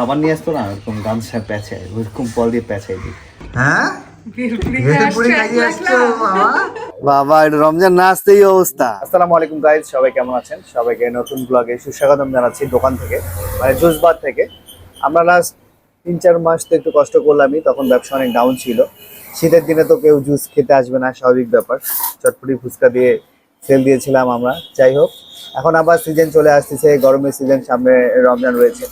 খাবার নিয়ে আসতো না ওরকম গামছা প্যাঁচায় ওরকম বল দিয়ে প্যাঁচাই দিই। হ্যাঁ? ভেলপুরি খাইয়ে আসছো বাবা। বাবা এটা রমজান না আসতেই অবস্থা। আসসালামু আলাইকুম গাইজ সবাই কেমন আছেন? সবাইকে নতুন ব্লগে সুস্বাগতম জানাচ্ছি দোকান থেকে মানে জুসবার থেকে। আমরা লাস্ট তিন চার মাস তো একটু কষ্ট করলামই তখন ব্যবসা অনেক ডাউন ছিল। শীতের দিনে তো কেউ জুস খেতে আসবে না স্বাভাবিক ব্যাপার। চটপটি ফুচকা দিয়ে সেল দিয়েছিলাম আমরা যাই হোক। এখন আবার সিজন চলে আসতেছে গরমের সিজন সামনে রমজান রয়েছে।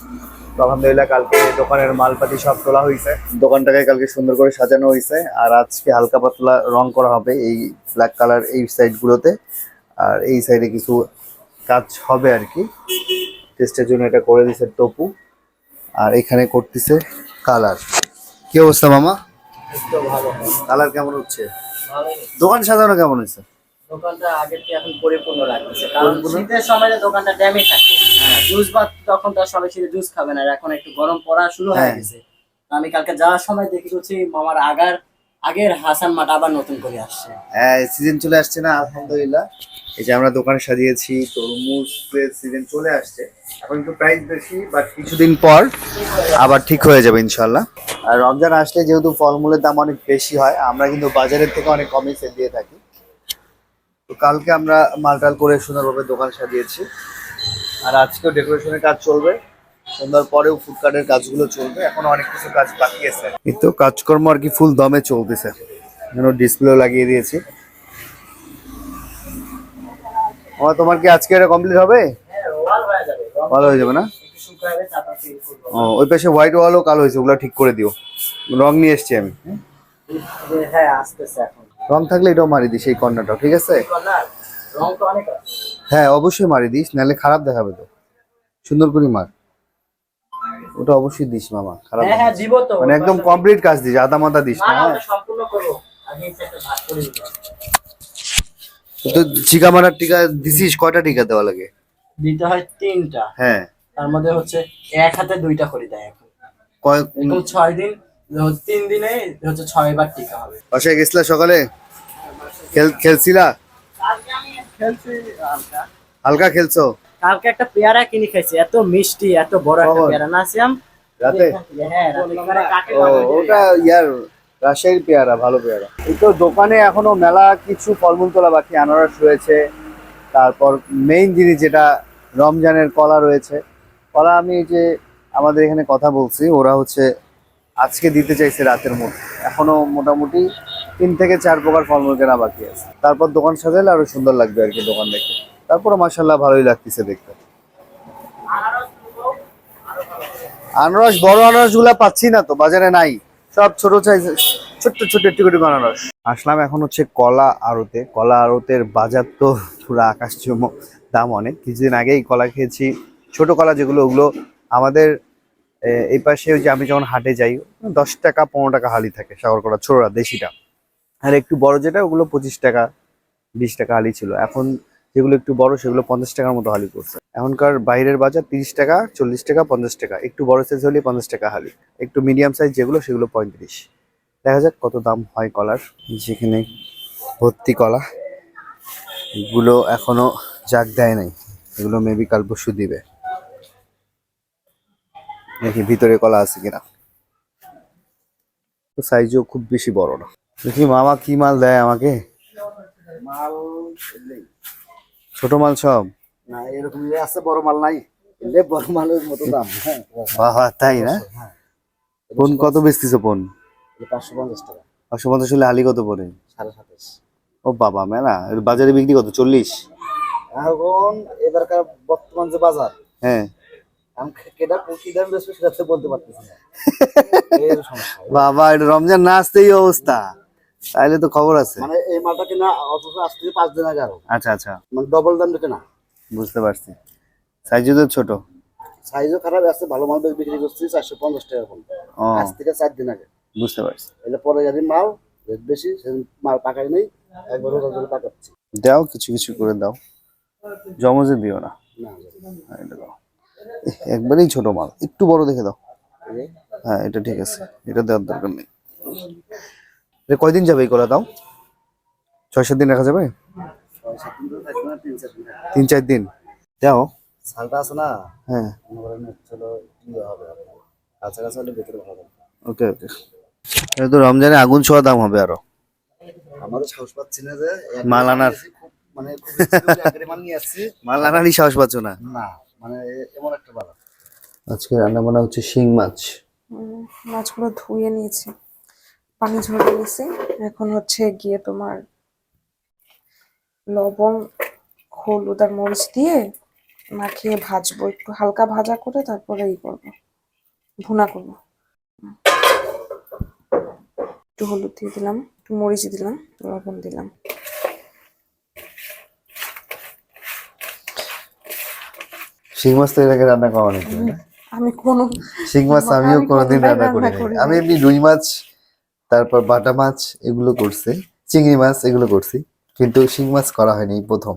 তো আলহামদুলিল্লাহ কালকে দোকানের মালপাতি সব তোলা হয়েছে দোকানটাকে কালকে সুন্দর করে সাজানো হয়েছে আর আজকে হালকা পাতলা রং করা হবে এই ব্ল্যাক কালার এই সাইডগুলোতে আর এই সাইডে কিছু কাজ হবে আর কি। টেস্টের জন্য এটা করে দিছে টপু। আর এখানে করতেছে কালার। কি অবস্থা মামা? কালার কেমন হচ্ছে? দোকান সাজানো কেমন হয়েছে দোকানটা আগের থেকে এখন পরিপূর্ণ লাগছে কারণ শীতের সময় দোকানটা ড্যামে থাকে জুস বা তখন তো সবাই শীতে জুস খাবে না এখন একটু গরম পড়া শুরু হয়ে হ্যাঁ। গেছে। আমি কালকে যাওয়ার সময় দেখি হচ্ছে মামার আগার আগের হাসান মাঠ আবার নতুন করে আসছে। হ্যাঁ সিজন চলে আসছে না আলহামদুলিল্লাহ। এই যে আমরা দোকানে সাজিয়েছি তরমুজের সিজন চলে আসছে। এখন একটু প্রাইস বেশি বাট কিছুদিন পর আবার ঠিক হয়ে যাবে ইনশাল্লাহ আর রমজান আসলে যেহেতু ফলমূলের দাম অনেক বেশি হয় আমরা কিন্তু বাজারের থেকে অনেক কমে সেল দিয়ে থাকি। তো কালকে আমরা মালটাল করে সুন্দরভাবে দোকান সাজিয়েছি। আর আজকেও ডেকোরেশনের কাজ চলবে। সন্ধ্যার পরেও ফুডকার্টের কাজগুলো চলবে। এখন অনেক কিছু কাজ বাকি আছে। কিন্তু কাজকর্ম আর কি ফুল দমে চলতেছে। ডিসপ্লেও লাগিয়ে দিয়েছি। ও তোমার কি আজকে এটা কমপ্লিট হবে? হ্যাঁ হয়ে ভালো হয়ে যাবে না? ও ওই পাশে হোয়াইট ওয়ালও কালো হয়েছে ওগুলো ঠিক করে দিও। রং নিয়ে এসছি আমি। হ্যাঁ আসতেছে এখন। রং থাকলে এটাও মারি দিস এই কর্নারটাও ঠিক আছে? হ্যাঁ অবশ্যই মারি দিস নাহলে খারাপ দেখাবে তো। সুন্দর করে মার। ওটা অবশ্যই দিস মামা খারাপ হ্যাঁ হ্যাঁ মানে একদম কমপ্লিট কাজ দিস আদা মাদা দিস না তো চিকা মারার টিকা দিছিস কয়টা টিকা দেওয়া লাগে? দিতে হয় তিনটা। হ্যাঁ। তার মধ্যে হচ্ছে এক হাতে দুইটা করে দেয় এখন। কয় ছয় দিন তিন দিনে হচ্ছে টিকা হবে। বাসায় গেছিলা সকালে? খেল খেলছিলা? হালকা। খেলছো? কালকে একটা পেয়ারা কিনে খাইছি এত মিষ্টি এত বড় একটা পেয়ারা। না সিয়াম রাতে। হ্যাঁ খাওয়াবে? ওটা ইয়ার রাজশাহীর পেয়ারা ভালো পেয়ারা। এই তো দোকানে এখনও মেলা কিছু ফলমূল তোলা বাকি আনারস রয়েছে। তারপর মেইন জিনিস যেটা রমজানের কলা রয়েছে। কলা আমি যে আমাদের এখানে কথা বলছি ওরা হচ্ছে আজকে দিতে চাইছে রাতের মধ্যে। এখনও মোটামুটি তিন থেকে চার প্রকার ফলমূল কেনা বাকি আছে। তারপর দোকান সাজালে আরও সুন্দর লাগবে আর কি দোকান দেখে তারপরে মাসাল্লাহ ভালোই লাগতেছে দেখতে। আনারস, বড় আনারসগুলা পাচ্ছি না তো, বাজারে নাই। সব ছোট সাইজ ছোট্ট ছোট্ট একটু একটু আনারস। আসলাম এখন হচ্ছে কলা আড়তে। কলা আড়তের বাজার তো পুরো আকাশ চুম্বক, দাম অনেক। কিছুদিন আগেই কলা খেয়েছি। ছোট কলা যেগুলো, ওগুলো আমাদের এই পাশে যে আমি যখন হাটে যাই, দশ টাকা, পনেরো টাকা হালি থাকে সাগর কলা ছোটরা দেশিটা। আর একটু বড় যেটা, ওগুলো পঁচিশ টাকা, বিশ টাকা হালি ছিল। এখন যেগুলো একটু বড়, সেগুলো পঞ্চাশ টাকার মতো হালি করছে। এখনকার বাইরের বাজার তিরিশ টাকা, চল্লিশ টাকা, পঞ্চাশ টাকা। একটু বড় সাইজ হলে পঞ্চাশ টাকা হালি। একটু মিডিয়াম সাইজ যেগুলো, সেগুলো পঁয়ত্রিশ। দেখা যাক কত দাম হয় কলার। যেখানে ভর্তি কলা, এগুলো এখনও জাগ দেয় নাই। এগুলো মেবি কাল পরশু দিবে। দেখি ভিতরে কলা আছে কিনা। সাইজও খুব বেশি বড় না। দেখি মামা কি মাল দেয় আমাকে? মাল ছোট মাল সব? না এরকম আছে বড় মাল নাই। বড় মালের মতো দাম হ্যাঁ। বাবা তাই না? ফোন কত বেচতিছো ফোন? পাঁচশো পঞ্চাশ টাকা। পাঁচশো পঞ্চাশ হলে কত পড়ে? সাড়ে সাতাশ। ও বাবা মেলা। বাজারে বিক্রি কত? চল্লিশ? এখন এবারকার বর্তমান যে বাজার হ্যাঁ। বাবা এটা রমজান না আসতেই অবস্থা। তাইলে তো খবর আছে। মানে এই মালটা কিনা অথচ আজ থেকে পাঁচ দিন আগে আরও। আচ্ছা আচ্ছা। মানে ডবল দাম দিতে না। বুঝতে পারছি। সাইজও তো ছোট। সাইজও খারাপ আছে ভালো মাল বিক্রি করছি চারশো পঞ্চাশ টাকা এখন আজ থেকে চার দিন আগে। বুঝতে পারছি। পরে যদি মাল রেট বেশি সেদিন মাল পাকাই নেই একবার রোজা ধরে পাকাচ্ছি। দাও কিছু কিছু করে দাও। জমজে দিও না না। হ্যাঁ, এটা দাও। একবারেই ছোট মাল। একটু বড় দেখে দাও। হ্যাঁ এটা ঠিক আছে। এটা দেওয়ার দরকার নেই। কয়দিন যাবে এই কলা দাও ছয় সাত দিন রাখা যাবে? তিন চার দিন। দাও। শালটা আছে না? হ্যাঁ। চলো ইয়ে হবে কাছাকাছি হলে ভেতরে ভালো ওকে ওকে। এটা তো রমজানে আগুন ছোঁয়া দাম হবে আরও। আমারও সাহস পাচ্ছি না যে এক মাল আনার। মানে খুব ইচ্ছে করে একেবারে মাল আসছি। মাল আনারই সাহস পাচ্ছ না? না। মানে এমন একটা বালা আজকে রান্না বান্না হচ্ছে শিং মাছ। উম, মাছগুলো ধুয়ে নিয়েছি পানি ঝরে গেছে এখন হচ্ছে গিয়ে তোমার লবণ হলুদ আর মরিচ দিয়ে মাখিয়ে ভাজবো। একটু হালকা ভাজা করে তারপরে ই করব ভুনা করব। একটু হলুদ দিয়ে দিলাম একটু মরিচ দিলাম লবণ দিলাম। শিং মাছ তো এর আগে রান্না করা অনেক আমি কোনো শিং মাছ আমিও কোনোদিন রান্না করি। করি আমি এমনি রুই মাছ তারপর বাটা মাছ এগুলো করছি চিংড়ি মাছ এগুলো করছি কিন্তু শিং মাছ করা হয়নি প্রথম।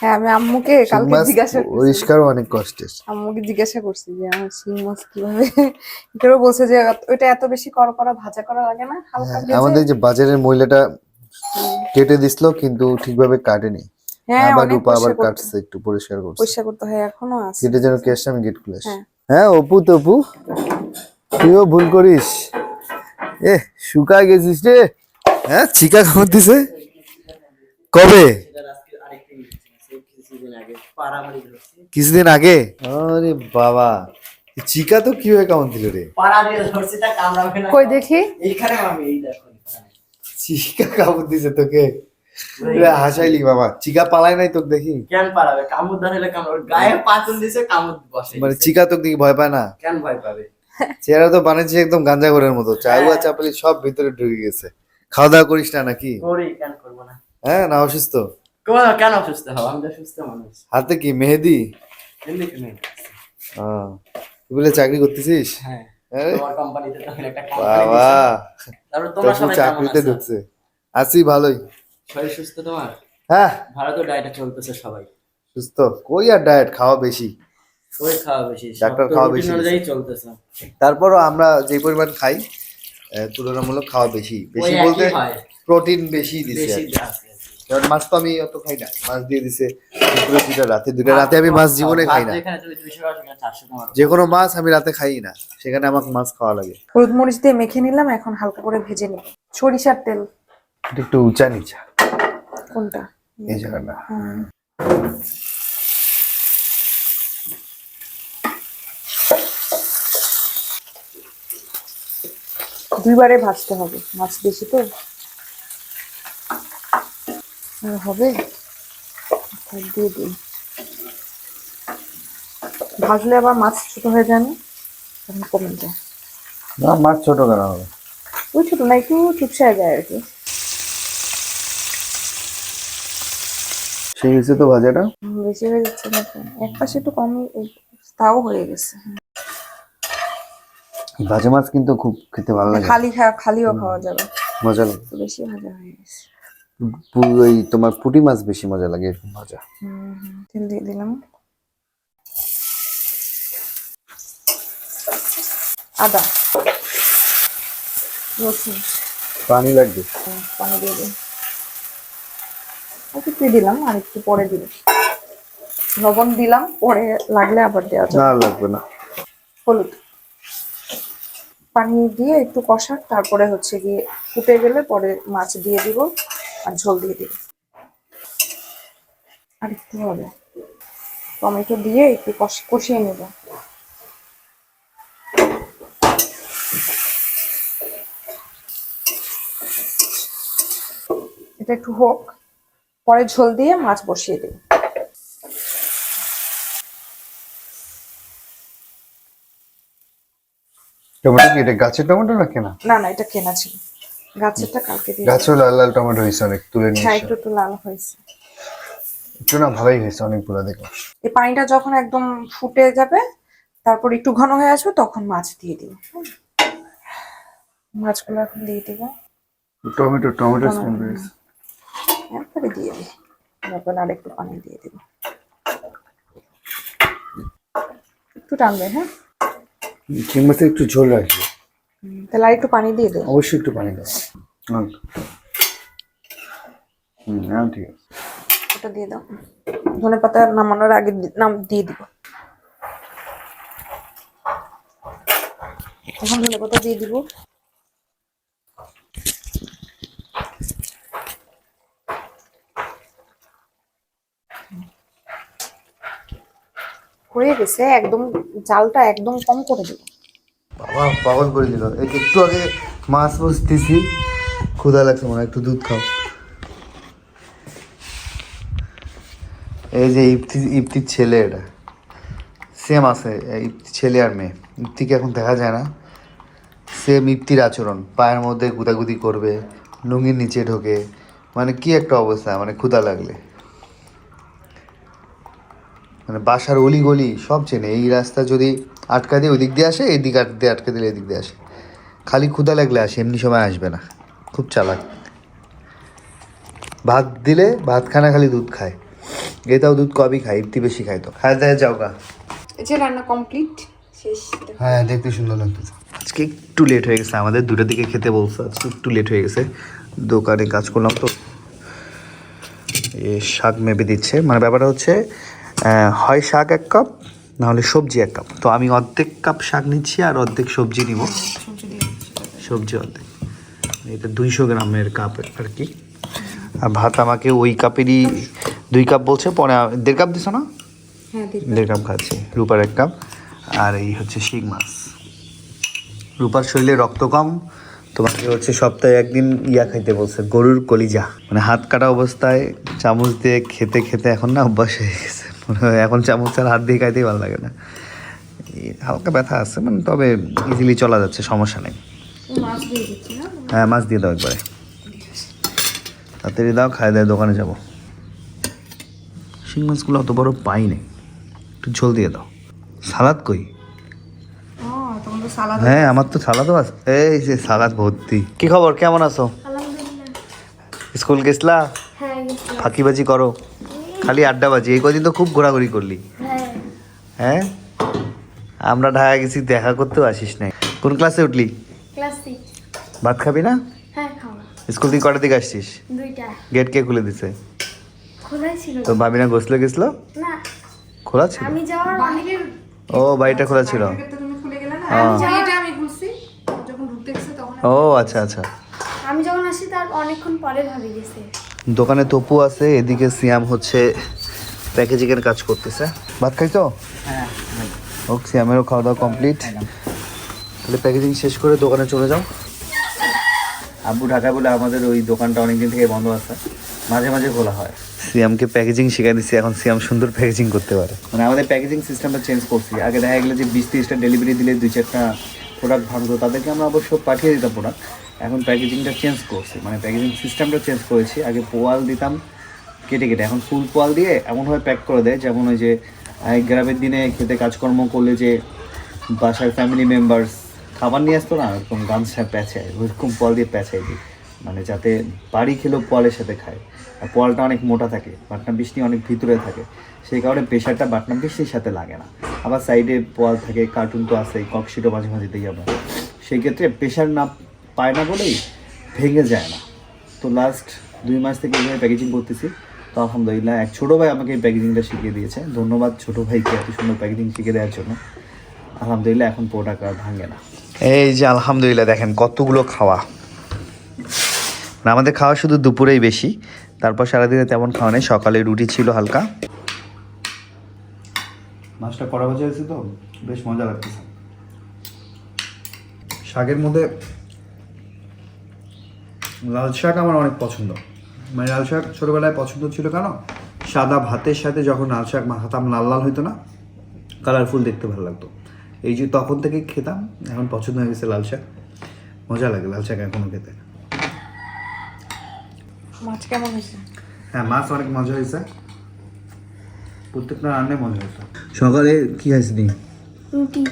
হ্যাঁ আমি আম্মুকে কালকে জিজ্ঞাসা করছি। পরিষ্কারও অনেক কষ্টের। আম্মুকে জিজ্ঞাসা করছি যে আমার শিং মাছ কীভাবে? কেউ বলছে যে ওইটা এত বেশি কড়া কড়া ভাজা করা লাগে না হালকা হ্যাঁ, আমাদের যে বাজারের মহিলাটা কেটে দিছিল কিন্তু ঠিকভাবে কাটেনি। হ্যাঁ আবার রূপা আবার কাটছে একটু পরিষ্কার করছে। পরিষ্কার করতে হয় এখনও আছে। কেটে যেন কেসটা আমি গেট খুলে হ্যাঁ। অপু তো অপু। তুইও ভুল করিস। এ শুকা গেছিস রে। হ্যাঁ চিকা খাবার দিছে কবে? কিছুদিন আগে। পাড়ামারি ধরছি কিছুদিন আগে আরে বাবা চিকা তো কীভাবে কেমন দিল রে? পাড়া দিয়ে ধরছি তা কামড়াবে না। কই দেখি? এইখানে আমি এই দেখো। চিকা কামড় দিছে তোকে। হাসাইলি বাবা চিকা পালাই নাই তোকে দেখি। কেন কামড় ধরলে কামড় গায়ে পাতুল দিছে কামড় বসে মানে চিকা তোকে দেখি ভয় পায় না? কেন ভয় পাবে? চেহারা তো বানিয়েছে একদম গাঞ্জা ঘরের মতো। চাউয়া চাপালি সব ভিতরে ঢুকে গেছে। খাওয়া দাওয়া করিস না নাকি? করি কেন করব না? হ্যাঁ না অসুস্থ? কোন- অসুস্থ হব আমি তো সুস্থ মানুষ। হাতে কি মেহেদি? তুই বলে চাকরি করতেছিস? হ্যাঁ। বাবা। চাকরিতে ঢুকছে। আছি ভালোই। শরীর সুস্থ তোমার? হ্যাঁ। ভালো তো ডায়েটে চলতেছে সবাই। সুস্থ। কই আর ডায়েট খাওয়া বেশি? ওই খাওয়া বেশি? ডাক্তার খাওয়া বেশি। অনুযায়ী চলতেছে। তারপরও আমরা যে পরিমাণ খাই তুলনামূলক খাওয়া বেশি। বেশি বলতে প্রোটিন বেশি দিছে। কারণ মাছ তো আমি অত খাই না। মাছ দিয়ে দিছে দুপুরে দুটা রাতে দুটা রাতে আমি মাছ জীবনে খাই না। ভাত যেখানে তুমি 200 টাকা সেখানে 400 টাকা যে কোনো মাছ আমি রাতে খাই না। সেখানে আমাকে মাছ খাওয়া লাগে। হলুদ মরিচ দিয়ে মেখে নিলাম এখন হালকা করে ভেজে নিব সরিষার তেল। এটা একটু উঁচা নিচা। কোনটা? এই জায়গাটা। দুইবারে ভাজতে হবে। মাছ বেশি তো। আর হবে? দিয়ে দিই। ভাজলে আবার মাছ ছোট হয়ে যায় না? তখন কমে যায়। না মাছ ছোট কেন হবে? ওই ছোট না একটু চুপসায় যায় আর কি। সেই হয়েছে তো ভাজাটা বেশি হয়ে যাচ্ছে না এক পাশে একটু কমই তাও হয়ে গেছে। ভাজা মাছ কিন্তু খুব খেতে ভালো লাগে। খালি খালিও খাওয়া যাবে। মজা লাগে। বেশি ভাজা হয়ে গেছে। ওই তোমার পুঁটি মাছ বেশি মজা লাগে এরকম ভাজা। তেল দিয়ে দিলাম। আদা রসুন। পানি লাগবে। পানি দিয়ে দিই একটু দিলাম আর একটু পরে দিব লবণ দিলাম পরে লাগলে আবার দেওয়া যাবে। না লাগবে না। হলুদ। পানি দিয়ে একটু কষা তারপরে হচ্ছে গিয়ে ফুটে গেলে পরে মাছ দিয়ে দিব আর ঝোল দিয়ে দিব। আর একটু হবে। টমেটো দিয়ে একটু কষ- কষিয়ে নেব। এটা একটু হোক। পরে ঝোল দিয়ে মাছ বসিয়ে দেব টমেটো কি এটা গাছের টমেটো না কেনা? না না এটা কেনা ছিল। গাছেরটা কালকে দিয়ে গাছেও লাল লাল টমেটো হয়েছে অনেক তুলে নিয়ে হ্যাঁ একটু লাল হয়েছে। একটু না ভালোই হয়েছে অনেকগুলো দেখো। এই পানিটা যখন একদম ফুটে যাবে তারপর একটু ঘন হয়ে আসবে তখন মাছ দিয়ে দিব মাছগুলো এখন দিয়ে দিব। টমেটো টমেটো একবারে দিয়ে দিই। তারপর আর একটু পানি দিয়ে দিব। একটু টানবে হ্যাঁ? চিং একটু ঝোল রাখবে। তাহলে আর একটু পানি দিয়ে দেবো অবশ্যই একটু পানি দাও হুম। হ্যাঁ ঠিক আছে। ওটা দিয়ে দাও। ধনে পাতা নামানোর আগে নাম দিয়ে দিব। এখন ধনে পাতা দিয়ে দিব। হয়ে গেছে, একদম জালটা একদম কম করে দেবো বাবা, পাগল করে দিল। একটু আগে মাছ বসতেছি, ক্ষুধা লাগছে মনে একটু দুধ খাও। এই যে ইপ্তি ইপ্তির ছেলে এটা। সেম আছে ইপ্তির ছেলে আর মেয়ে। ইপ্তিকে এখন দেখা যায় না। সেম ইপ্তির আচরণ। পায়ের মধ্যে গুদাগুদি করবে, লুঙ্গির নিচে ঢোকে। মানে কি একটা অবস্থা মানে ক্ষুধা লাগলে। মানে বাসার অলি গলি সব চেনে। এই রাস্তা যদি আটকা দিয়ে ওই দিক দিয়ে আসে এদিক দিয়ে আটকা দিলে এদিক দিয়ে আসে। খালি ক্ষুদা লাগলে আসে এমনি সময় আসবে না। খুব চালাক। ভাত দিলে ভাত খানা খালি দুধ খায়। এটাও দুধ কবই খায় ইফতি বেশি খায় তো। খায় দেয় যাও গা। এই যে রান্না কমপ্লিট শেষ। হ্যাঁ দেখতে সুন্দর লাগতেছে আজকে একটু লেট হয়ে গেছে আমাদের দুটোর দিকে খেতে বলছে আজকে একটু লেট হয়ে গেছে। দোকানে কাজ করলাম তো। এ শাক মেপে দিচ্ছে। মানে ব্যাপারটা হচ্ছে হয় শাক এক কাপ নাহলে সবজি এক কাপ। তো আমি অর্ধেক কাপ শাক নিচ্ছি আর অর্ধেক সবজি নিব। সবজি অর্ধেক। এটা দুইশো গ্রামের কাপ আর কি। আর ভাত আমাকে ওই কাপেরই দুই কাপ বলছে পরে দেড় কাপ দিছো না? হ্যাঁ দেড় কাপ খাচ্ছি রূপার এক কাপ। আর এই হচ্ছে শিং মাছ। রূপার শরীরে রক্ত কম তোমাকে হচ্ছে সপ্তাহে একদিন ইয়া খাইতে বলছে গরুর কলিজা। মানে হাত কাটা অবস্থায় চামচ দিয়ে খেতে খেতে এখন না অভ্যাস হয়ে গেছে। এখন চামচ আর হাত দিয়ে খাইতেই ভালো লাগে না। হালকা ব্যথা আছে মানে তবে ইজিলি চলা যাচ্ছে সমস্যা নেই। হ্যাঁ মাছ দিয়ে দাও একবারে। তাড়াতাড়ি দাও খাই দেয় দোকানে যাব। শিং মাছগুলো অত বড় পাই নাই। একটু ঝোল দিয়ে দাও। সালাদ কই? হ্যাঁ আমার তো সালাদও আছে। এই যে সালাদ ভর্তি। কি খবর? কেমন আছো? স্কুল গেছলা? ফাঁকিবাজি করো। খালি আড্ডাবাজি এই কদিন তো খুব ঘোরাঘুরি করলি। হ্যাঁ। আমরা ঢাকা গেছি দেখা করতেও আসিস নাই। কোন ক্লাসে উঠলি? ভাত খাবি না? হ্যাঁ স্কুল থেকে কটার দিকে আসছিস? গেট কে খুলে দিছে? তো ভাবি না গোসলে গেছিল? খোলা ছিল? আমি যাওয়ার অনেক ও বাড়িটা খোলা ছিল। তো তুমি খুলে গেলে না? হ্যাঁ। এটা আমি খুলছি। যখন ঢুকতে গেছে তখন ও আচ্ছা আচ্ছা। আমি যখন আসি তার অনেকক্ষণ পরে ভাবি গেছে। দোকানে তপু আছে এদিকে সিয়াম হচ্ছে প্যাকেজিং এর কাজ করতেছে। ভাত খাইছো? হ্যাঁ ও সিয়ামেরও খাওয়া দাওয়া কমপ্লিট তাহলে প্যাকেজিং শেষ করে দোকানে চলে যাও। আব্বু ঢাকায় বলে আমাদের ওই দোকানটা অনেকদিন থেকে বন্ধ আছে। মাঝে মাঝে খোলা হয়। সিয়ামকে প্যাকেজিং শিখাই দিচ্ছি এখন সিয়াম সুন্দর প্যাকেজিং করতে পারে। মানে আমাদের প্যাকেজিং সিস্টেমটা চেঞ্জ করছি। আগে দেখা গেলো যে বিশ তিরিশটা ডেলিভারি দিলে দুই চারটা প্রোডাক্ট ভাঙতো তাদেরকে আমরা অবশ্য পাঠিয়ে দিতাম প্রোডাক্ট এখন প্যাকেজিংটা চেঞ্জ করছি। মানে প্যাকেজিং সিস্টেমটা চেঞ্জ করেছি। আগে পোয়াল দিতাম, কেটে কেটে। এখন ফুল পোয়াল দিয়ে এমনভাবে প্যাক করে দেয়, যেমন ওই যে গ্রামের দিনে খেতে কাজকর্ম করলে যে বাসার ফ্যামিলি মেম্বার্স খাবার নিয়ে আসতো না এরকম গামছা প্যাঁচায় ওইরকম পোয়াল দিয়ে প্যাঁচাই দিই। মানে যাতে বাড়ি খেলেও পোয়ালের সাথে খায়। আর পোয়ালটা অনেক মোটা থাকে, বাটনা বৃষ্টি অনেক ভিতরে থাকে। সেই কারণে প্রেশারটা বাটনা বৃষ্টির সাথে লাগে না। আবার সাইডে পোয়াল থাকে কার্টুন তো আছে ককশিটও মাঝে মাঝে দিই আমরা। সেই ক্ষেত্রে প্রেশার না পায় না বলেই ভেঙে যায় না। তো লাস্ট দুই মাস থেকে এইভাবে প্যাকেজিং করতেছি। তো আলহামদুলিল্লাহ এক ছোটো ভাই আমাকে এই প্যাকেজিংটা শিখিয়ে দিয়েছে। ধন্যবাদ ছোটো ভাইকে এত সুন্দর প্যাকেজিং শিখিয়ে দেওয়ার জন্য। আলহামদুলিল্লাহ এখন প্রোডাক্ট আর ভাঙে না। এই যে আলহামদুলিল্লাহ দেখেন কতগুলো খাওয়া। না আমাদের খাওয়া শুধু দুপুরেই বেশি। তারপর সারাদিনে তেমন খাওয়া নেই সকালে রুটি ছিল হালকা। মাছটা কড়া ভাজা হয়েছে তো বেশ মজা লাগতেছে। শাকের মধ্যে লাল শাক আমার অনেক পছন্দ। মানে লাল শাক ছোটোবেলায় পছন্দ ছিল কেন? সাদা ভাতের সাথে যখন লাল শাক মাখাতাম লাল লাল হইতো না? কালারফুল দেখতে ভালো লাগতো। এই যে তখন থেকে খেতাম এখন পছন্দ হয়ে গেছে লাল শাক। মজা লাগে লাল শাক এখনও খেতে। মাছ কেমন হয়েছে? হ্যাঁ মাছ অনেক মজা হয়েছে। প্রত্যেকটা রান্নায় মজা হয়েছে। সকালে কি খাইছিলি রুটি।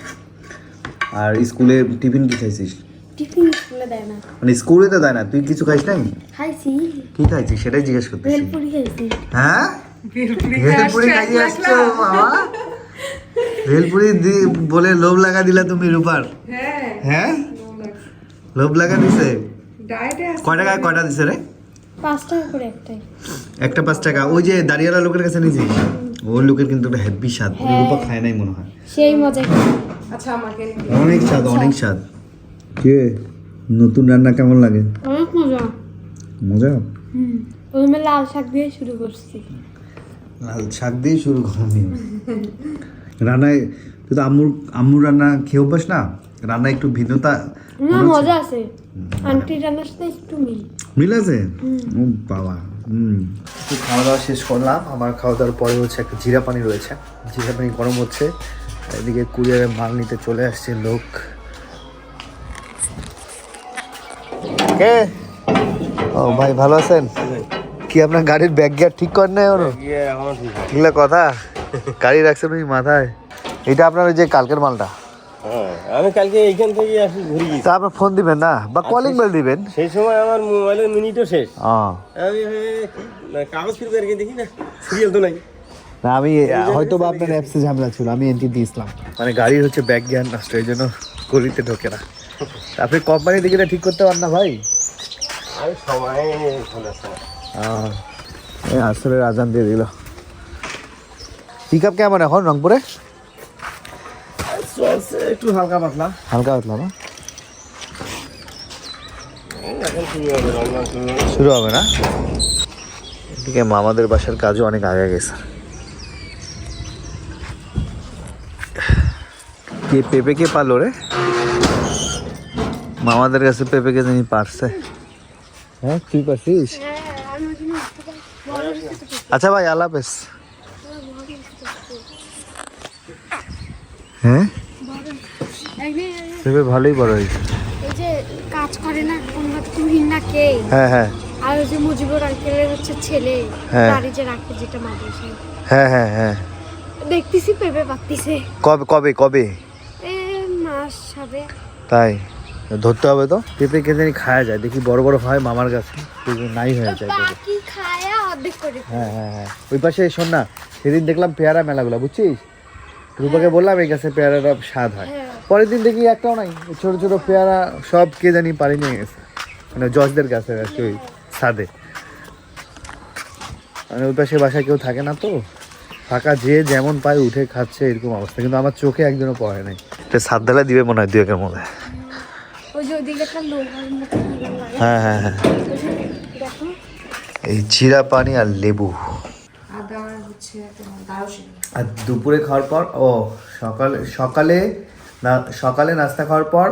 আর স্কুলে টিফিন কি খাইছিস? টিফিন স্কুলে দেয় না। মানে স্কুলে তো দেয় না। তুই কিছু খাইস নাই? খাইছি। কি খাইছিস সেটাই জিজ্ঞেস করতেছি। ভেলপুরি খাইছি। হ্যাঁ? ভেলপুরি খাইয়ে আসছো বাবা? ভেলপুরি দি- বলে লোভ লাগা দিলা তুমি রূপার। হ্যাঁ। হ্যাঁ? লোভ লাগা দিছে? কয় টাকায় কয়টা দিছে রে? পাঁচ টাকা করে একটাই একটা পাঁচ টাকা। ওই যে দাঁড়িয়ালা লোকের কাছে নিয়েছি ওর লোকের কিন্তু একটা হ্যাপি স্বাদ। রূপা খায় নাই মনে হয়। সেই মজা। আচ্ছা আমাকে অনেক স্বাদ অনেক স্বাদ। কে? নতুন রান্না কেমন লাগে? অনেক মজা। মজা? হুম প্রথমে লাল শাক দিয়ে শুরু করছি। লাল শাক দিয়ে শুরু করনি রান্নায় তুই তো আম্মুর আম্মুর রান্না খেয়ে অভ্যাস না? রান্না একটু ভিন্নতা না মজা আছে। আন্টির রান্নার সাথে একটু মিল। মিল আছে? ও বাবা হুম। একটু খাওয়া দাওয়া শেষ করলাম। আমার খাওয়া দাওয়ার পরে হচ্ছে একটা জিরা পানি রয়েছে। জিরা পানি গরম হচ্ছে। এদিকে কুরিয়ারে মাল নিতে চলে আসছে লোক। কে? ও ভাই ভালো আছেন? কি আপনার গাড়ির ব্যাগ গিয়ার ঠিক করেন নাই ওর এগুলো কথা? গাড়ি রাখছেন ওই মাথায়? এটা আপনার ওই যে কালকের মালটা? হ্যাঁ আমি কালকে এইখান থেকে আসি ঘুরে গেছি তা আপনার ফোন দিবেন না? বা কলিং বেল দিবেন? সেই সময় আমার মোবাইলের মিনিটও শেষ। হ্যাঁ আমি না, কাগজ ফিরে আর দেখি না। সিরিয়াল তো নাই না আমি হয়তো বা আপনার অ্যাপসে ঝামেলা ছিল আমি এন্ট্রি দিয়েছিলাম। মানে গাড়ির হচ্ছে ব্যাগ জ্ঞান নষ্ট এই জন্য গলিতে ঢোকে না। আপনি কোম্পানি দিকে ঠিক করতে পারেন না ভাই? আসরের আজান দিয়ে দিল। পিক আপ কেমন এখন রংপুরে? একটু হালকা পাতলা। হালকা পাতলা না? শুরু হবে না? এদিকে মামাদের বাসার কাজও অনেক আগে গেছে। কে পেঁপে কে পারল রে? মামাদের কাছে পেঁপে কে জানি পারছে। হ্যাঁ তুই পারছিস? আচ্ছা ভাই আল্লাহ হাফেজ। হ্যাঁ? পেঁপে ভালোই বড় হয়েছে। এই যে কাজ করে না কোনটা তুহিন না কে? হ্যাঁ হ্যাঁ। আর ওই যে মুজিবুর আঙ্কেলের হচ্ছে ছেলে হ্যাঁ। বাড়ি যে রাখে যেটা মাদ্রাসায়। হ্যাঁ হ্যাঁ হ্যাঁ। দেখতেছি পেঁপে পাতিছে কবে কবে কবে? মাস হবে তাই ধরতে হবে তো। পেঁপে কে জানি খাওয়া যায়। দেখি বড় বড় হয় মামার কাছে। পেঁপে নাই হয়ে যায় হ্যাঁ হ্যাঁ হ্যাঁ। ওই পাশে শোন না সেদিন দেখলাম পেয়ারা মেলাগুলো বুঝছিস? রূপাকে বললাম এই গাছে পেয়ারাটা স্বাদ হয়। হ্যাঁ। পরের দিন দেখি একটাও নাই। ছোট ছোট পেয়ারা সব কে জানি পারি নিয়ে গেছে। মানে জজদের কাছে আর কি ওই ছাদে। মানে ওই পাশে বাসায় কেউ থাকে না তো। ফাঁকা যে যেমন পায় উঠে খাচ্ছে এরকম অবস্থা। কিন্তু আমার চোখে একজনও পড়ে নাই। সাত ঢালা দিবে মনে হয় দু একের মধ্যে হ্যাঁ। হ্যাঁ হ্যাঁ এই জিরা পানি আর লেবু। আর দুপুরে খাওয়ার পর ও সকালে সকালে না সকালে নাস্তা খাওয়ার পর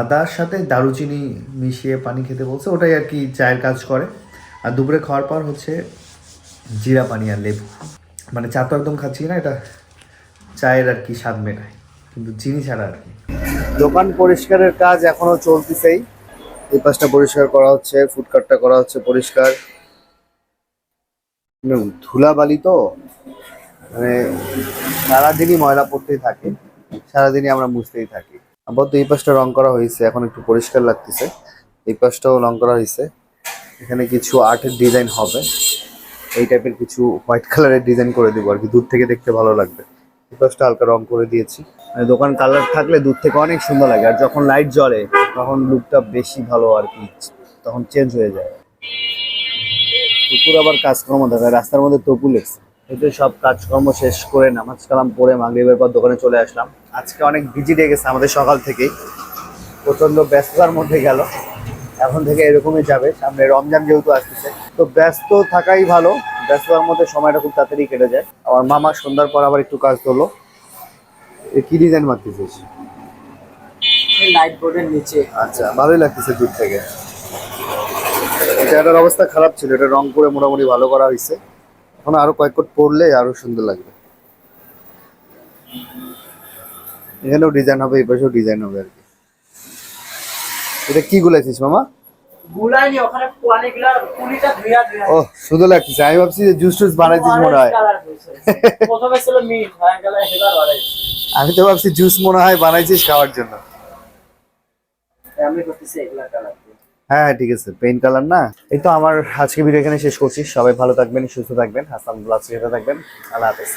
আদার সাথে দারুচিনি মিশিয়ে পানি খেতে বলছে ওটাই আর কি চায়ের কাজ করে। আর দুপুরে খাওয়ার পর হচ্ছে জিরা পানি আর লেবু। মানে চা তো একদম খাচ্ছি না এটা চায়ের আর কি স্বাদ মেটায়। কিন্তু চিনি ছাড়া আর কি। দোকান পরিষ্কারের কাজ এখনও চলতেছেই। এই পাশটা পরিষ্কার করা হচ্ছে ফুটকাটটা করা হচ্ছে পরিষ্কার। ধুলাবালি তো মানে সারাদিনই ময়লা পড়তেই থাকে, সারাদিনই আমরা মুছতেই থাকি। আপাতত এই পাশটা রং করা হয়েছে, এখন একটু পরিষ্কার লাগতেছে। এই পাশটাও রং করা হয়েছে। এখানে কিছু আর্টের ডিজাইন হবে। এই টাইপের কিছু হোয়াইট কালারের ডিজাইন করে দিব আর কি, দূর থেকে দেখতে ভালো লাগবে। পাশটা হালকা রং করে দিয়েছি। মানে দোকান কালার থাকলে দূর থেকে অনেক সুন্দর লাগে। আর যখন লাইট জ্বলে, তখন লুকটা বেশি ভালো আর কি, তখন চেঞ্জ হয়ে যায়। দুপুর আবার কাজকর্ম দেখা রাস্তার মধ্যে তপু লেগছে। এতে সব কাজকর্ম শেষ করে নামাজ কালাম পরে মাগরিবের পর দোকানে চলে আসলাম। আজকে অনেক বিজি ডে গেছে আমাদের সকাল থেকেই। প্রচণ্ড ব্যস্ততার মধ্যে গেল। এখন থেকে এরকমই যাবে। সামনে রমজান যেহেতু আসতেছে তো ব্যস্ত থাকাই ভালো। ব্যস্ততার মধ্যে সময়টা খুব তাড়াতাড়ি কেটে যায়। আমার মামা সন্ধ্যার পর আবার একটু কাজ ধরলো। কি ডিজাইন মারতেছিস? লাইট বোর্ডের নিচে। আচ্ছা ভালোই লাগতেছে দূর থেকে। এটার অবস্থা খারাপ ছিল এটা রং করে মোটামুটি ভালো করা হয়েছে। এখন আরও কয়েক কোট পড়লে আরও সুন্দর লাগবে। এখানেও ডিজাইন হবে এই পাশেও ডিজাইন হবে আর কি। এটা কি গুলাইছিস মামা? গুলাইনি ওখানে পানিগুলা পুলিটা ধুইয়া ধুইয়া ও সুন্দর লাগতেছে। আমি ভাবছি যে জুস টুস বানাইছিস মনে হয়। প্রথমে ছিল মিট হয়ে গেল এবার আমি তো ভাবছি জুস মনে হয় বানাইছিস খাওয়ার জন্য। আমি করতেছি এগুলা কালার হ্যাঁ হ্যাঁ ঠিক আছে। পেইন্ট কালার না? এই তো আমার আজকে ভিডিও এখানে শেষ করছি। সবাই ভালো থাকবেন সুস্থ থাকবেন। হাসান ব্লাস থাকবেন আল্লাহ হাফেজ।